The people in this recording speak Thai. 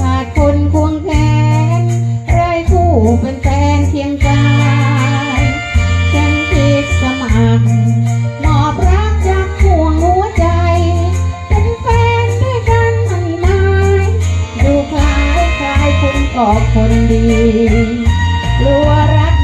ขาดคนควงแขนไร้คู่เป็นแฟนเทียงกายฉันคิดสมัครมอบรักจากห่วงหัวใจ เป็นแฟนด้วยกันมันนายดูคล้ายคล้ายคุณก็คนดีกลัวรัก